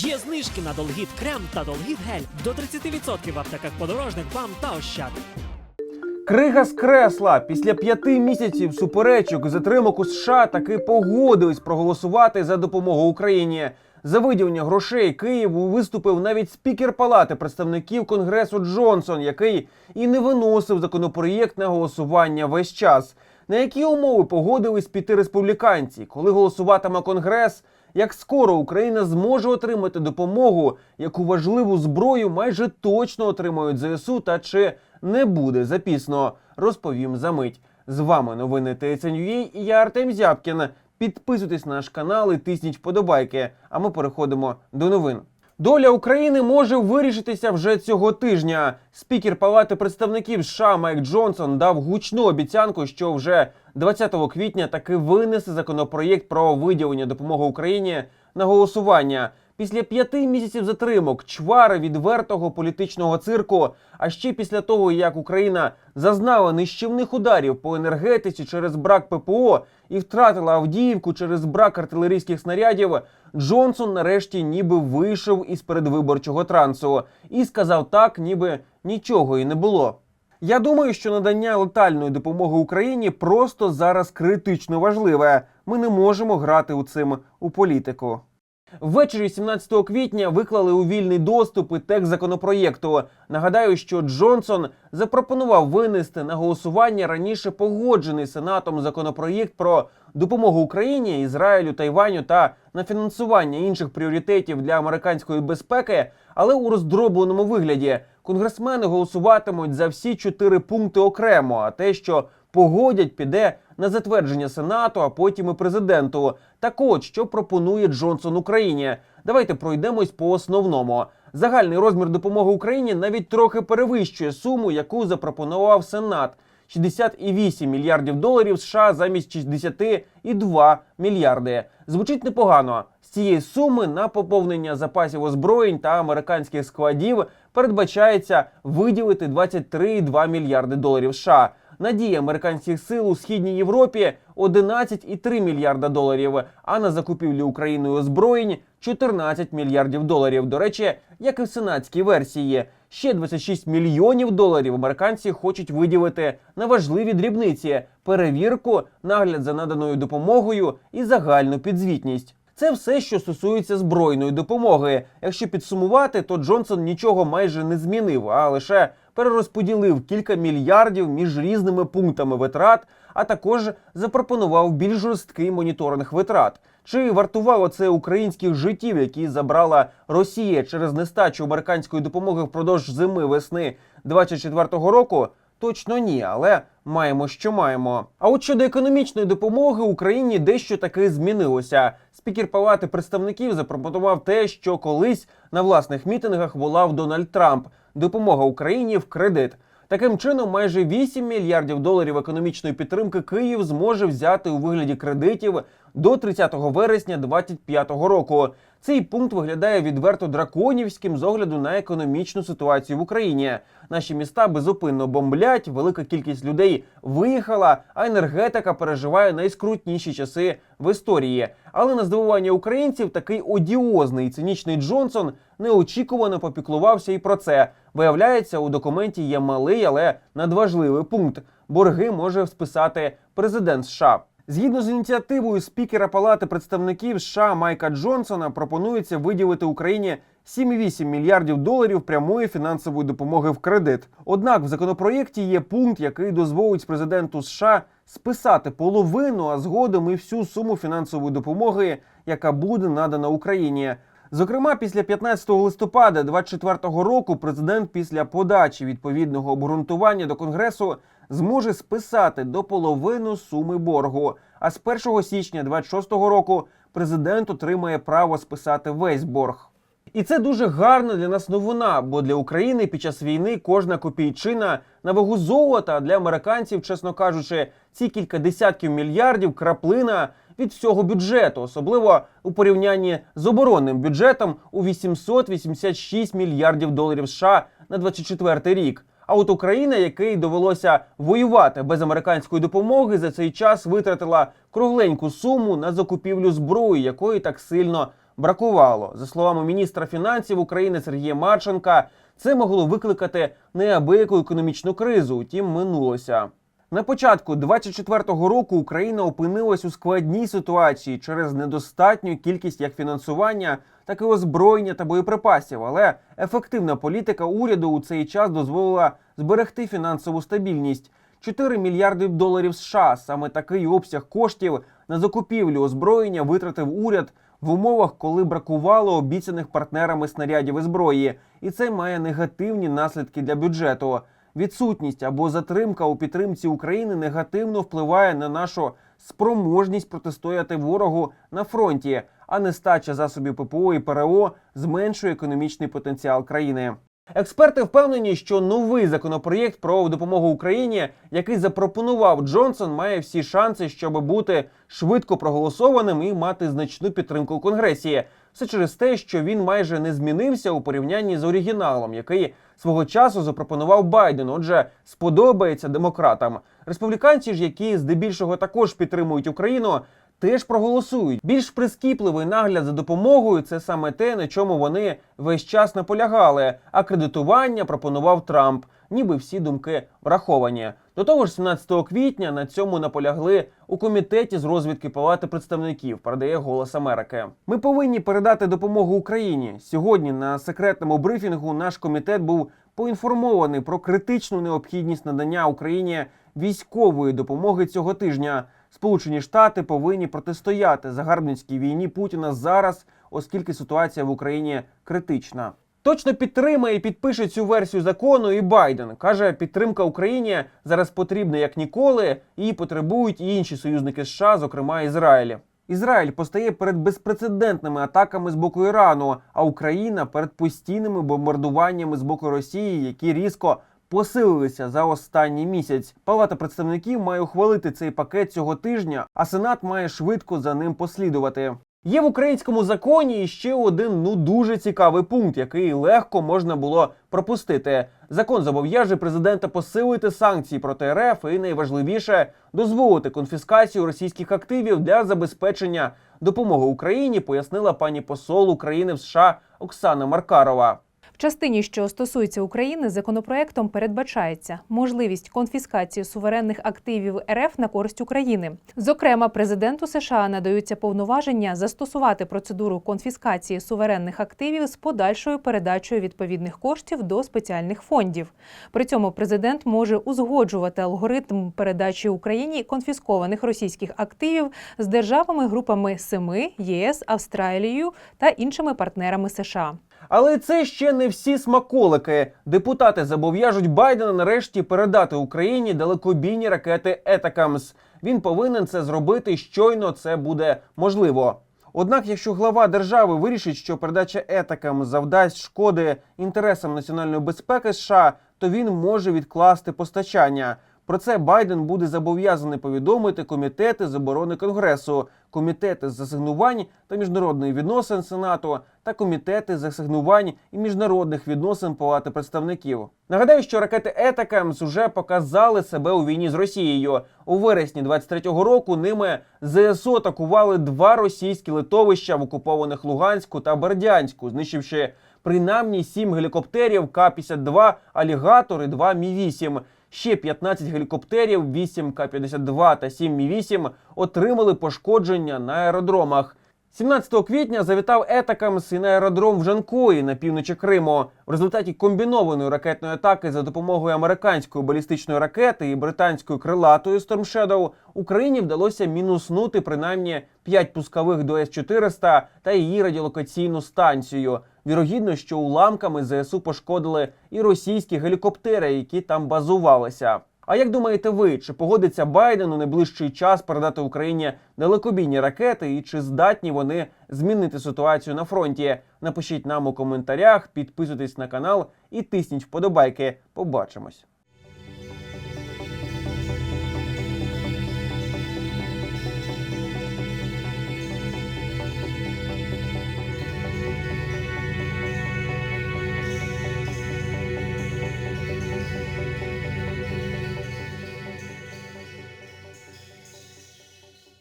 Є знижки на Долгіт крем та Долгіт гель до 30% в аптеках подорожник вам та ощад. Крига з кресла після п'яти місяців суперечок і затримок у США таки погодились проголосувати за допомогу Україні. За виділення грошей Києву виступив навіть спікер Палати представників Конгресу Джонсон, який і не виносив законопроєкт на голосування весь час. На які умови погодились піти республіканці, коли голосуватиме Конгрес? Як скоро Україна зможе отримати допомогу, яку важливу зброю майже точно отримають ЗСУ, та чи не буде запісно, розповім за мить. З вами новини ТСНЮЄ і я Артем Зябкін. Підписуйтесь на наш канал і тисніть вподобайки. А ми переходимо до новин. Доля України може вирішитися вже цього тижня. Спікер Палати представників США Майк Джонсон дав гучну обіцянку, що вже 20 квітня таки винесе законопроєкт про виділення допомоги Україні на голосування. Після п'яти місяців затримок, чвари відвертого політичного цирку, а ще після того, як Україна зазнала нищівних ударів по енергетиці через брак ППО і втратила Авдіївку через брак артилерійських снарядів, Джонсон нарешті ніби вийшов із передвиборчого трансу і сказав так, ніби нічого і не було. Я думаю, що надання летальної допомоги Україні просто зараз критично важливе. Ми не можемо грати у цим у політику. Ввечері 17 квітня виклали у вільний доступ і текст законопроєкту. Нагадаю, що Джонсон запропонував винести на голосування раніше погоджений сенатом законопроєкт про допомогу Україні, Ізраїлю, Тайваню та на фінансування інших пріоритетів для американської безпеки, але у роздробленому вигляді конгресмени голосуватимуть за всі чотири пункти окремо. А те, що погодять, піде на затвердження Сенату, а потім і президенту. Так от, що пропонує Джонсон Україні. Давайте пройдемось по основному. Загальний розмір допомоги Україні навіть трохи перевищує суму, яку запропонував Сенат. 60,8 мільярдів доларів США замість 60,2 мільярди. Звучить непогано. З цієї суми на поповнення запасів озброєнь та американських складів передбачається виділити 23,2 мільярди доларів США. Надії американських сил у східній Європі 11,3 мільярда доларів, а на закупівлю Україною озброєнь 14 мільярдів доларів. До речі, як і в сенатській версії. Ще 26 мільйонів доларів американці хочуть виділити на важливі дрібниці: перевірку, нагляд за наданою допомогою і загальну підзвітність. Це все, що стосується збройної допомоги. Якщо підсумувати, то Джонсон нічого майже не змінив, а лише перерозподілив кілька мільярдів між різними пунктами витрат, а також запропонував більш жорсткий моніторинг витрат. Чи вартувало це українських життів, які забрала Росія через нестачу американської допомоги впродовж зими весни 24-го року? Точно ні, але маємо, що маємо. А от щодо економічної допомоги Україні дещо таки змінилося. Спікер Палати представників запропонував те, що колись на власних мітингах волав Дональд Трамп допомога Україні в кредит. Таким чином, майже 8 мільярдів доларів економічної підтримки Київ зможе взяти у вигляді кредитів до 30 вересня 2025 року. Цей пункт виглядає відверто драконівським з огляду на економічну ситуацію в Україні. Наші міста безупинно бомблять, велика кількість людей виїхала, а енергетика переживає найскрутніші часи в історії. Але на здивування українців такий одіозний цинічний Джонсон неочікувано попіклувався і про це. Виявляється, у документі є малий, але надважливий пункт. Борги може списати президент США. Згідно з ініціативою спікера Палати представників США Майка Джонсона, пропонується виділити Україні 7,8 мільярдів доларів прямої фінансової допомоги в кредит. Однак в законопроєкті є пункт, який дозволить президенту США списати половину, а згодом і всю суму фінансової допомоги, яка буде надана Україні. Зокрема, після 15 листопада 2024 року президент після подачі відповідного обґрунтування до конгресу зможе списати до половини суми боргу. А з 1 січня 2026 року президент отримає право списати весь борг. І це дуже гарна для нас новина, бо для України під час війни кожна копійчина на вагу золота, для американців, чесно кажучи, ці кілька десятків мільярдів краплина від всього бюджету, особливо у порівнянні з оборонним бюджетом у 886 мільярдів доларів США на 24 рік. А от Україна, якій довелося воювати без американської допомоги, за цей час витратила кругленьку суму на закупівлю зброї, якої так сильно бракувало. За словами міністра фінансів України Сергія Марченка, це могло викликати неабияку економічну кризу. Утім, минулося. На початку 24-го року Україна опинилась у складній ситуації через недостатню кількість як фінансування, так і озброєння та боєприпасів. Але ефективна політика уряду у цей час дозволила зберегти фінансову стабільність. 4 мільярди доларів США саме такий обсяг коштів на закупівлю озброєння витратив уряд в умовах, коли бракувало обіцяних партнерами снарядів і зброї, і це має негативні наслідки для бюджету. Відсутність або затримка у підтримці України негативно впливає на нашу спроможність протистояти ворогу на фронті, а нестача засобів ППО і ПРО зменшує економічний потенціал країни. Експерти впевнені, що новий законопроєкт про допомогу Україні, який запропонував Джонсон, має всі шанси, щоб бути швидко проголосованим і мати значну підтримку у Конгресі. Все через те, що він майже не змінився у порівнянні з оригіналом, який свого часу запропонував Байден. Отже, сподобається демократам. Республіканці ж, які здебільшого також підтримують Україну, теж проголосують. Більш прискіпливий нагляд за допомогою це саме те, на чому вони весь час наполягали. А кредитування пропонував Трамп, ніби всі думки враховані. До того ж, 17 квітня на цьому наполягли у комітеті з розвідки Палати представників. Передає Голос Америки. Ми повинні передати допомогу Україні. Сьогодні на секретному брифінгу наш комітет був поінформований про критичну необхідність надання Україні військової допомоги цього тижня. Сполучені Штати повинні протистояти загарбницькій війні Путіна зараз, оскільки ситуація в Україні критична. Точно підтримає і підпише цю версію закону і Байден каже, підтримка Україні зараз потрібна як ніколи. Її потребують і інші союзники США, зокрема Ізраїль. Ізраїль постає перед безпрецедентними атаками з боку Ірану, а Україна перед постійними бомбардуваннями з боку Росії, які різко посилилися за останній місяць. Палата представників має ухвалити цей пакет цього тижня, а Сенат має швидко за ним послідувати. Є в українському законі ще один ну дуже цікавий пункт, який легко можна було пропустити. Закон зобов'яже президента посилити санкції проти РФ і найважливіше дозволити конфіскацію російських активів для забезпечення допомоги Україні, пояснила пані посол України в США Оксана Маркарова. В частині, що стосується України, законопроектом передбачається можливість конфіскації суверенних активів РФ на користь України. Зокрема, президенту США надаються повноваження застосувати процедуру конфіскації суверенних активів з подальшою передачею відповідних коштів до спеціальних фондів. При цьому президент може узгоджувати алгоритм передачі Україні конфіскованих російських активів з державами групами Семи, ЄС, Австралією та іншими партнерами США. Але це ще не всі смаколики. Депутати зобов'яжуть Байдена нарешті передати Україні далекобійні ракети Етакамс. Він повинен це зробити щойно це буде можливо. Однак, якщо глава держави вирішить, що передача етакам завдасть шкоди інтересам національної безпеки США, то він може відкласти постачання. Про це Байден буде зобов'язаний повідомити комітети з оборони Конгресу, комітети з асигнувань та міжнародних відносин Сенату та комітети з асигнувань і міжнародних відносин Палати представників. Нагадаю, що ракети Етакамс уже показали себе у війні з Росією. У вересні 23-го року ними ЗСУ атакували два російські литовища в окупованих Луганську та Бердянську, знищивши принаймні сім гелікоптерів К-52 «Алігатор» і два Мі-8. Ще 15 гелікоптерів, 8 К-52 та 7 Мі-8 отримали пошкодження на аеродромах. 17 квітня завітав Етакамс і на аеродром в Жанкої на півночі Криму. В результаті комбінованої ракетної атаки за допомогою американської балістичної ракети і британської крилатої Storm Shadow Україні вдалося мінуснути принаймні 5 пускових до С-400 та її радіолокаційну станцію. Вірогідно, що уламками ЗСУ пошкодили і російські гелікоптери, які там базувалися. А як думаєте ви, чи погодиться Байден у найближчий час передати Україні далекобійні ракети, і чи здатні вони змінити ситуацію на фронті? Напишіть нам у коментарях, підписуйтесь на канал і тисніть вподобайки. Побачимось.